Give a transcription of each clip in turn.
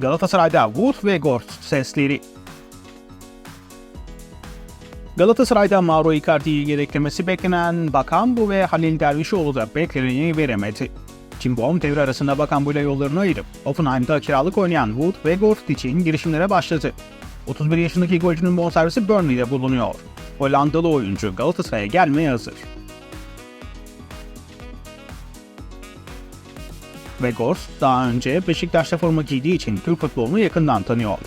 Galatasaray'da Wood ve Gort sesleri. Galatasaray'da Mauro Icardi'yi yedeklemesi beklenen Bakambu ve Halil Dervişoğlu da bekleneni veremedi. Cimbom devre arasında Bakambu ile yollarını ayırıp Offenheim'da kiralık oynayan Wood ve Gort için girişimlere başladı. 31 yaşındaki golcünün bonservisi Burnley'de bulunuyor. Hollandalı oyuncu Galatasaray'a gelmeye hazır. Weghorst daha önce Beşiktaş'ta forma giydiği için Türk futbolunu yakından tanıyor.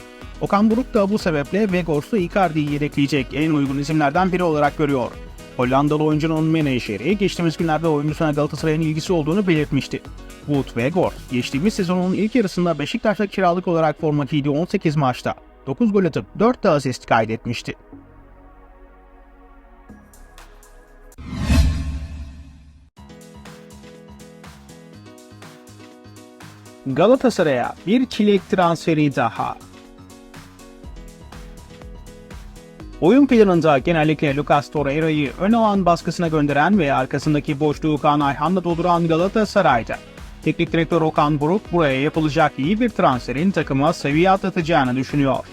Okan Buruk da bu sebeple Weghorst'u Icardi'yi yedekleyecek en uygun isimlerden biri olarak görüyor. Hollandalı oyuncunun menajeri geçtiğimiz günlerde oyuncusuna Galatasaray'ın ilgisi olduğunu belirtmişti. Wood Weghorst geçtiğimiz sezonun ilk yarısında Beşiktaş'ta kiralık olarak forma giydiği 18 maçta 9 gol atıp 4 de asist kaydetmişti. Galatasaray'a bir çilek transferi daha. Oyun planında genellikle Lucas Torreira'yı ön alan baskısına gönderen ve arkasındaki boşluğu Kaan Ayhan'la dolduran Galatasaray'da. Teknik direktör Okan Buruk buraya yapılacak iyi bir transferin takıma seviye atlatacağını düşünüyor.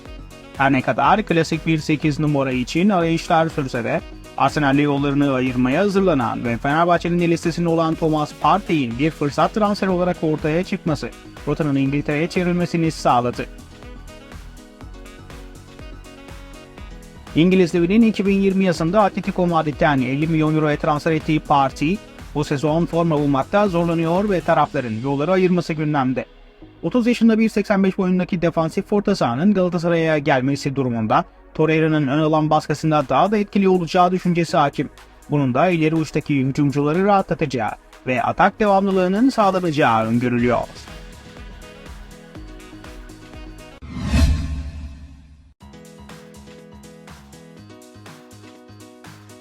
Her ne kadar klasik bir 8 numara için arayışlar sürse de Arsenal'le yollarını ayırmaya hazırlanan ve Fenerbahçe'nin de listesinde olan Thomas Partey'in bir fırsat transferi olarak ortaya çıkması, rotanın İngiltere'ye çevrilmesini sağladı. İngiliz devinin 2020 yazında Atletico Madrid'den 50 milyon euroya transfer ettiği Partey, bu sezon forma bulmakta zorlanıyor ve tarafların yolları ayırması gündemde. 30 yaşında 1.85 boyundaki defansif forta sahanın Galatasaray'a gelmesi durumunda Torreira'nın ön alan baskısında daha da etkili olacağı düşüncesi hakim. Bunun da ileri uçtaki hücumcuları rahatlatacağı ve atak devamlılığının sağlanacağı öngörülüyor.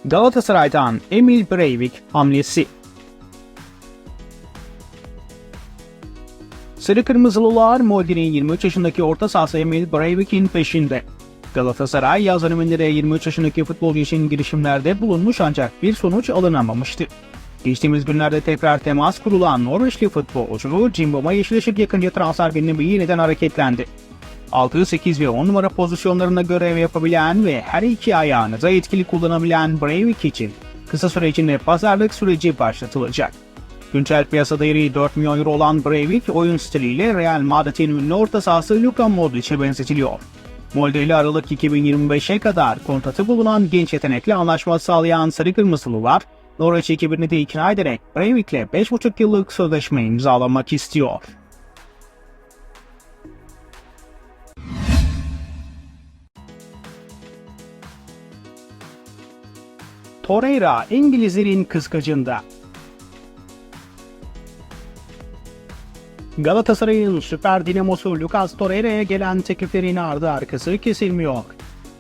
Galatasaray'dan Emil Breivik hamlesi Sarı Kırmızılılar Molde'nin 23 yaşındaki orta sahası Emil Breivik'in peşinde. Galatasaray yaz döneminde de 23 yaşındaki futbolcu için girişimlerde bulunmuş ancak bir sonuç alınamamıştı. Geçtiğimiz günlerde tekrar temas kurulan Norveçli futbolcu Cimbom'a yeşil ışık yakınca transfer gündemi yeniden hareketlendi. 6, 8 ve 10 numara pozisyonlarında görev yapabilen ve her iki ayağını da etkili kullanabilen Breivik için kısa süre içinde pazarlık süreci başlatılacak. Güncel piyasa değeri 4 milyon euro olan Breivik oyun stiliyle Real Madrid'in ünlü orta sahası Luka Modric'e benzetiliyor. Molde Aralık 2025'e kadar kontratı bulunan genç yetenekli anlaşma sağlayan Sarı Kırmızılılar, Norveç ekibini de ikna ederek Breivik'le 5,5 yıllık sözleşme imzalamak istiyor. Torreira İngilizlerin kıskacında. Galatasaray'ın süper dinamosu Lucas Torreira'ya gelen tekliflerin ardı arkası kesilmiyor.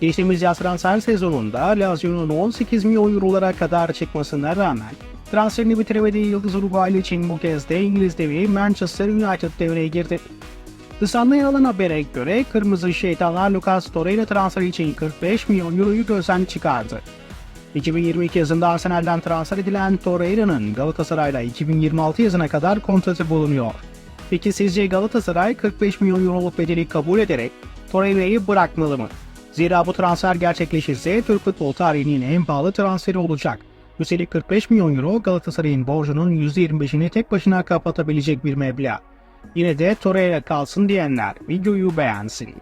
Geçtiğimiz yaz transfer sezonunda Lazio'nun 18 milyon eurolara kadar çıkmasına rağmen transferini bitiremediği Yıldız Uruguaylı için bu kez de İngiliz devi Manchester United devreye girdi. Yer alan habere göre Kırmızı Şeytanlar Lucas Torreira transferi için 45 milyon euroyu gözden çıkardı. 2022 yazında Arsenal'den transfer edilen Torreira'nın Galatasaray'la 2026 yazına kadar kontratı bulunuyor. Peki sizce Galatasaray 45 milyon euroluk bedeli kabul ederek Torreira'yı bırakmalı mı? Zira bu transfer gerçekleşirse Türk futbol tarihinin en pahalı transferi olacak. Üstelik 45 milyon euro Galatasaray'ın borcunun %25'ini tek başına kapatabilecek bir meblağ. Yine de Torreira kalsın diyenler videoyu beğensin.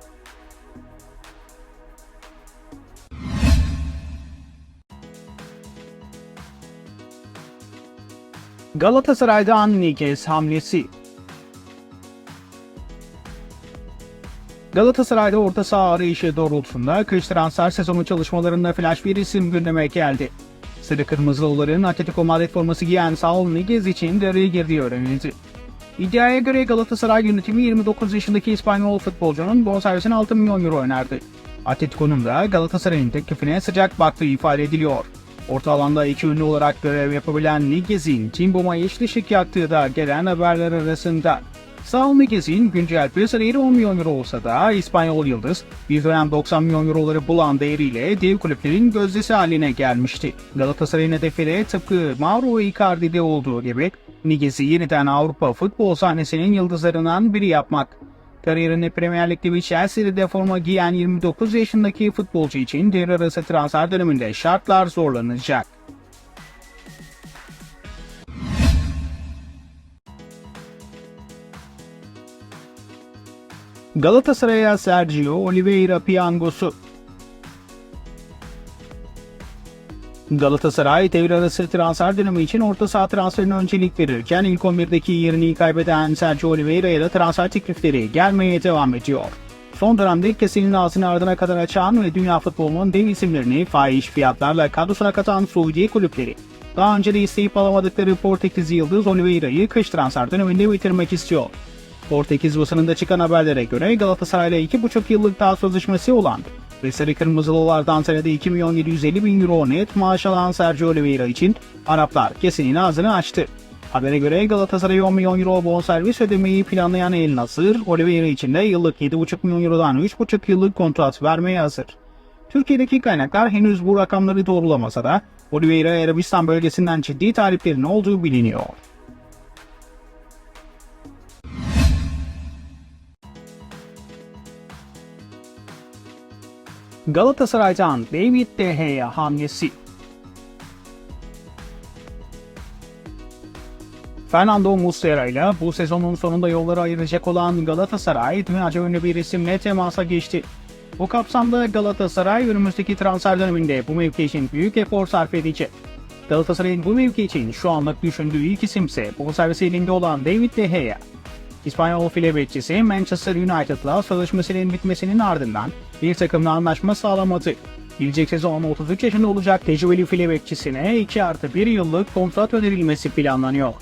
Galatasaray'dan Niguez hamlesi Galatasaray'da orta saha arayışı doğrultusunda kış transfer sezonu çalışmalarında flash bir isim gündeme geldi. Sarı Kırmızılıların Atletico Madrid forması giyen Saul Niguez için devreye girdiği öğrenildi. İddiaya göre Galatasaray yönetimi 29 yaşındaki İspanyol futbolcunun bonservisine 6 milyon euro önerdi. Atletico'nun da Galatasaray'ın teklifine sıcak baktığı ifade ediliyor. Orta alanda iki ünlü olarak görev yapabilen Niguez'in Cimbom'a yeşil ışık yaktığı da gelen haberler arasında. Saul Niguez'in güncel piyasa değeri 10 milyon euro olsa da İspanyol Yıldız bir dönem 90 milyon euroları bulan değeriyle dev kulüplerin gözdesi haline gelmişti. Galatasaray'ın hedefi de tıpkı Mauro Icardi'de olduğu gibi Niguez'i yeniden Avrupa futbol sahnesinin yıldızlarından biri yapmak. Kariyerinde Premier Lig'de bir Chelsea'de forma giyen 29 yaşındaki futbolcu için devre arası transfer döneminde şartlar zorlanacak. Galatasaray'a Sergio Oliveira piyangosu Galatasaray devre arası transfer dönemi için orta saha transferine öncelik verirken ilk 11'deki yerini kaybeden Sergio Oliveira'ya da transfer teklifleri gelmeye devam ediyor. Son dönemde kesenin ağzını ardına kadar açan ve dünya futbolunun dev isimlerini fahiş fiyatlarla kadrosuna katan Suudi kulüpleri. Daha önce de isteyip alamadıkları Portekiz Yıldız Oliveira'yı kış transfer döneminde bitirmek istiyor. Portekiz basınında çıkan haberlere göre Galatasaray'la 2,5 yıllık daha sözleşmesi olan ve Sarı Kırmızılılardan senede 2 milyon 750 bin euro net maaş alan Sergio Oliveira için Araplar kesenin ağzını açtı. Habere göre Galatasaray 10 milyon euro bonservis ödemeyi planlayan El Nasır, Oliveira için de yıllık 7,5 milyon eurodan 3,5 yıllık kontrat vermeye hazır. Türkiye'deki kaynaklar henüz bu rakamları doğrulamasa da Oliveira Arabistan bölgesinden ciddi taliplerin olduğu biliniyor. Galatasaray'dan David De Gea hamlesi. Fernando Muslera ile bu sezonun sonunda yolları ayıracak olan Galatasaray dünyaca ünlü bir isimle temasa geçti. Bu kapsamda Galatasaray önümüzdeki transfer döneminde bu mevki için büyük efor sarf edecek. Galatasaray'ın bu mevki için şu anlık düşündüğü ilk isimse bonservis elinde olan David De Gea. İspanyol file bekçisi Manchester United'la sözleşmesinin bitmesinin ardından bir takımla anlaşma sağlamadı. Gelecek sezon 33 yaşında olacak tecrübeli file bekçisine 2 artı 1 yıllık kontrat önerilmesi planlanıyor.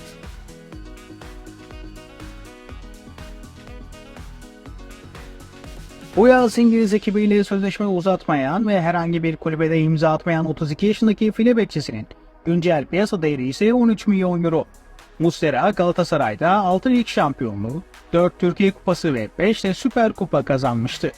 Bu yaz İngiliz ekibiyle sözleşme uzatmayan ve herhangi bir kulübede imza atmayan 32 yaşındaki file bekçisinin güncel piyasa değeri ise 13 milyon euro. Muslera Galatasaray'da 6 lig şampiyonluğu, 4 Türkiye Kupası ve 5 de Süper Kupa kazanmıştı.